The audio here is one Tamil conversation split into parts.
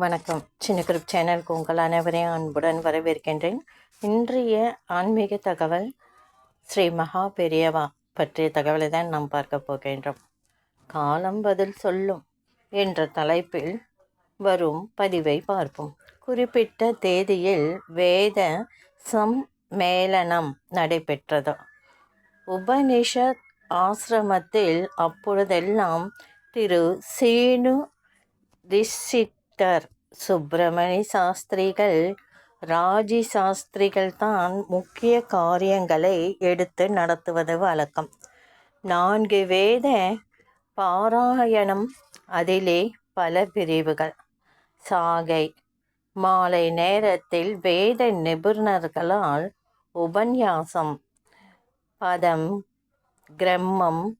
வணக்கம். சின்ன குரூப் சேனலுக்கு உங்கள் அனைவரையும் அன்புடன் வரவேற்கின்றேன். இன்றைய ஆன்மீக தகவல் ஸ்ரீ மகா பெரியவா பற்றிய தகவலை தான் நாம் பார்க்க போகின்றோம். காலம் பதில் சொல்லும் என்ற தலைப்பில் வரும் பதிவை பார்ப்போம். குறிப்பிட்ட தேதியில் வேத சம்மேளனம் நடைபெற்றது. உபனிஷத் ஆசிரமத்தில் அப்பொழுதெல்லாம் திரு சீனு டாக்டர் சுப்பிரமணி சாஸ்திரிகள் ராஜி சாஸ்திரிகள் தான் முக்கிய காரியங்களை எடுத்து நடத்துவது வழக்கம். நான்கு வேத பாராயணம் அதிலே பல பிரிவுகள். சாகை. மாலை நேரத்தில் வேத நிபுணர்களால் உபன்யாசம். பதம். கிரம்மம்.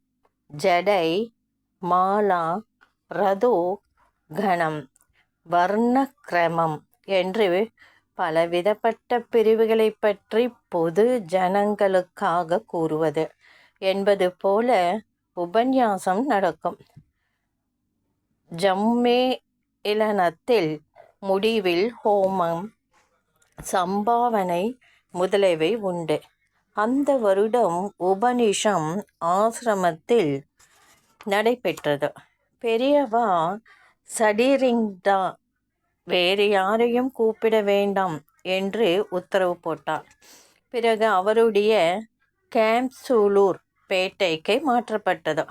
ஜடை. மாலா. ரதோ. கணம். வர்ணக்கிரமம் என்று பலவிதப்பட்ட பிரிவுகளை பற்றி பொது ஜனங்களுக்காக கூறுவது என்பது போல உபன்யாசம் நடக்கும். ஜம்மே இலனத்தில் முடிவில் ஹோமம் சம்பாவனை முதலியவை உண்டு. அந்த வருடம் உபனிஷம் ஆசிரமத்தில் நடைபெற்றது. பெரியவா சடீரிங்டா வேறு யாரையும் கூப்பிட வேண்டாம் என்று உத்தரவு போட்டார். பிறகு அவருடைய கேம்சூலூர் பேட்டைக்கு மாற்றப்பட்டது.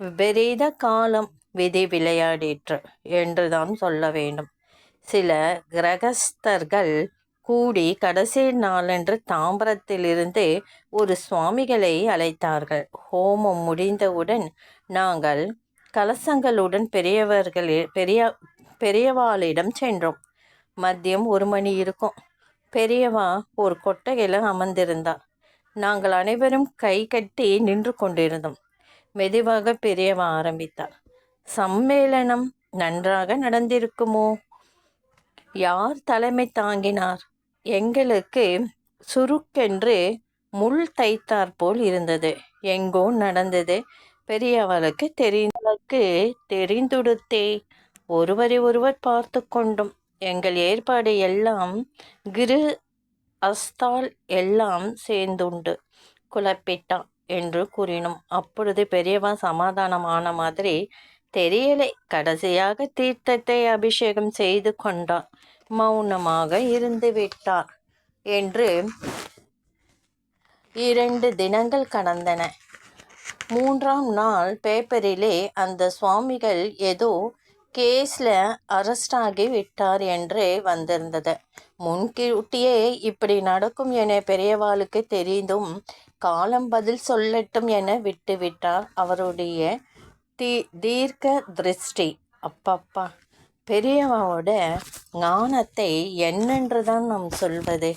விபரீத காலம் விதி விளையாடிற்று என்றுதான் சொல்ல வேண்டும். சில கிரகஸ்தர்கள் கூடி கடைசி நாளன்று தாம்பரத்திலிருந்து ஒரு சுவாமிகளை அழைத்தார்கள். ஹோமம் முடிந்தவுடன் நாங்கள் கலசங்களுடன் பெரியவர்கள் பெரிய பெரியவாளிடம் சென்றோம். மதியம் ஒரு மணி இருக்கும். பெரியவா ஒரு கொட்டகையில் அமர்ந்திருந்தார் நாங்கள் அனைவரும் கை கட்டி நின்று கொண்டிருந்தோம். மெதுவாக பெரியவா ஆரம்பித்தார். சம்மேளனம் நன்றாக நடந்திருக்குமோ? யார் தலைமை தாங்கினார்? எங்களுக்கு சுருக்கென்று முள் தைத்தாற் போல் இருந்தது. எங்கோ நடந்தது. பெரியவளுக்கு தெரிந்தவளுக்கு தெரிந்துடுத்தே. ஒருவரை ஒருவர் பார்த்து கொண்டும் எங்கள் ஏற்பாடு எல்லாம் கிரு அஸ்தால் எல்லாம் சேர்ந்துண்டு. குழப்பிட்டான் என்று கூறினோம். அப்பொழுது பெரியவா சமாதானமான மாதிரி தெரியலை. கடைசியாக தீர்த்தத்தை அபிஷேகம் செய்து கொண்டார் மௌனமாக இருந்து விட்டார் என்று இரண்டு தினங்கள் கடந்தன. மூன்றாம் நாள் பேப்பரிலே அந்த சுவாமிகள் ஏதோ கேஸில் அரெஸ்ட் ஆகி விட்டார் என்று வந்திருந்தது. முன்கூட்டியே இப்படி நடக்கும் என பெரியவாளுக்கு தெரிந்தும் காலம் பதில் சொல்லட்டும் என விட்டுவிட்டார் அவருடைய தீ தீர்க்க திருஷ்டி. அப்பப்பா பெரியவாவோட ஞானத்தை என்னென்றுதான் நாம் சொல்வது?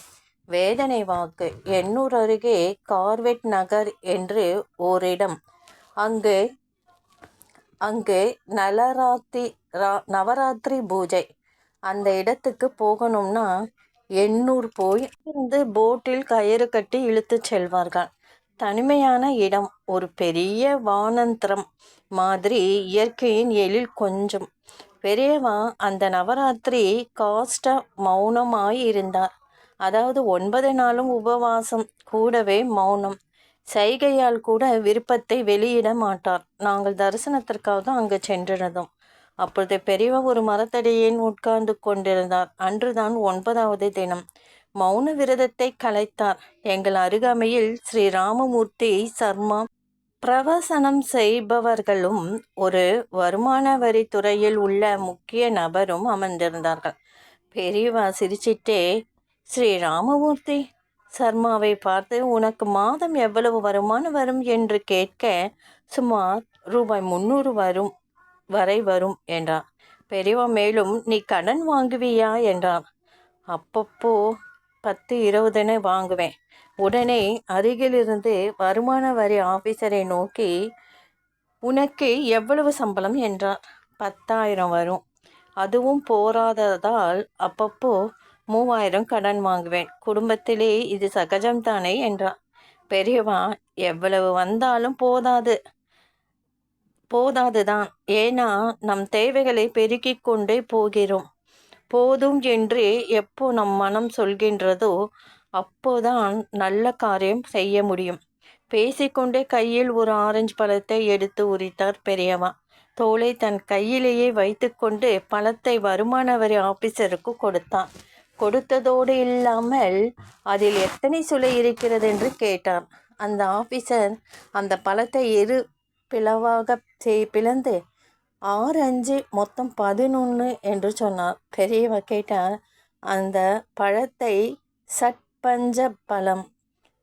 வேதனை வாக்கு. எண்ணூர் அருகே கார்வெட் நகர் என்று ஓரிடம். அங்கு அங்கு நலராத்திரி ரா நவராத்திரி பூஜை. அந்த இடத்துக்கு போகணும்னா எண்ணூர் போய் இருந்து போட்டில் கயிறு கட்டி இழுத்து செல்வார்கள். தனிமையான இடம். ஒரு பெரிய வானந்திரம் மாதிரி இயற்கையின் எழில் கொஞ்சம். பெரியவா அந்த நவராத்திரி காஷ்ட மௌனமாய் இருந்தார். அதாவது ஒன்பது நாளும் உபவாசம் கூடவே மௌனம். சைகையால் கூட விருப்பத்தை வெளியிட மாட்டார். நாங்கள் தரிசனத்திற்காக அங்கு சென்றிருந்தோம். அப்பொழுது பெரியவா ஒரு மரத்தடியேன் உட்கார்ந்து கொண்டிருந்தார். அன்றுதான் ஒன்பதாவது தினம். மௌன விரதத்தை கலைத்தார். எங்கள் அருகாமையில் ஸ்ரீ ராமமூர்த்தி சர்மா பிரவசனம் செய்பவர்களும் ஒரு வருமான வரித்துறையில் உள்ள முக்கிய நபரும் அமர்ந்திருந்தார்கள். பெரியவா சிரிச்சிட்டே ஸ்ரீ ராமமூர்த்தி சர்மாவை பார்த்து உனக்கு மாதம் எவ்வளவு வருமானம் வரும்? என்று கேட்க சுமார் ரூபாய் முந்நூறு வரும் வரை வரும் என்றார். பெரியவா மேலும் நீ கடன் வாங்குவியா? என்றார். அப்பப்போ பத்து இருபதுன்னு வாங்குவேன். உடனே அருகிலிருந்து வருமான வரி ஆஃபீஸரை நோக்கி உனக்கு எவ்வளவு சம்பளம்? என்றார். பத்தாயிரம் வரும். அதுவும் போராததால் அப்பப்போ மூவாயிரம் கடன் வாங்குவேன். குடும்பத்திலே இது சகஜம்தானே? என்றான். பெரியவா எவ்வளவு வந்தாலும் போதாது. போதாதுதான். ஏன்னா நம் தேவைகளை பெருக்கிக் கொண்டே போகிறோம். போதும் என்று எப்போ நம் மனம் சொல்கின்றதோ அப்போதான் நல்ல காரியம் செய்ய முடியும். பேசிக்கொண்டே கையில் ஒரு ஆரஞ்சு பழத்தை எடுத்து உரித்தார் பெரியவா. தோலை தன் கையிலேயே வைத்துக்கொண்டு பழத்தை வருமான வரி ஆபீசருக்கு கொடுத்தான். கொடுத்ததோடு இல்லாமல் அதில் எத்தனை சுளை இருக்கிறது என்று கேட்டார் அந்த ஆபீசர் அந்த பழத்தை இரு பிளவாக செய் பிளந்து ஆறு அஞ்சு மொத்தம் பதினொன்று என்று சொன்னார். பெரியவ கேட்டார் அந்த பழத்தை சட்பஞ்ச பழம்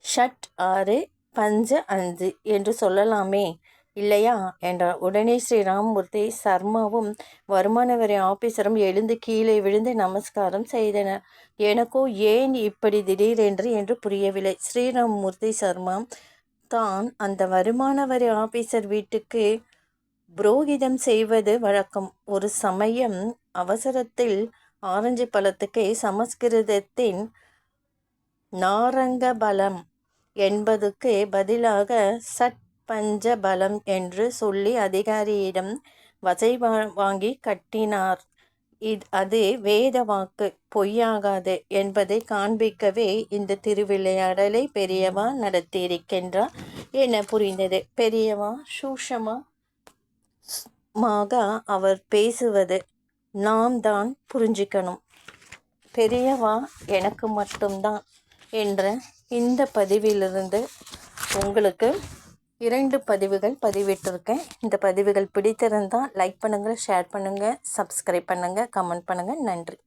ஷட் ஆறு பஞ்ச அஞ்சு என்று சொல்லலாமே இல்லையா? என்றார் உடனே ஸ்ரீ ராமமூர்த்தி சர்மாவும் வருமான வரி ஆபீசரும் எழுந்து கீழே விழுந்து நமஸ்காரம் செய்தனர். எனக்கோ ஏன் இப்படி திடீரென்று? என்று புரியவில்லை. ஸ்ரீராமமூர்த்தி சர்மா தான் அந்த வருமான வரி ஆபீசர் வீட்டுக்கு புரோகிதம் செய்வது வழக்கம். ஒரு சமயம் அவசரத்தில் ஆரஞ்சு பழத்துக்கு சமஸ்கிருதத்தின் நாரங்கபலம் என்பதுக்கு பதிலாக சட் பஞ்ச பலம் என்று சொல்லி அதிகாரியிடம் வசை வாங்கி கட்டினார். இது அது வேத வாக்கு பொய்யாகாது என்பதை காண்பிக்கவே இந்த திருவிளையாடலை பெரியவா நடத்தியிருக்கின்றார் என புரிந்தது. பெரியவா சூஷமாக அவர் பேசுவது நாம் தான் புரிஞ்சிக்கணும். பெரியவா எனக்கு மட்டும்தான் என்ற இந்த பதிவிலிருந்து உங்களுக்கு இரண்டு பதிவுகள் பதிவிட்டிருக்கேன். இந்த பதிவுகள் பிடித்திருந்தால் லைக் பண்ணுங்கள் ஷேர் பண்ணுங்கள் சப்ஸ்கிரைப் பண்ணுங்கள் கமெண்ட் பண்ணுங்கள் நன்றி.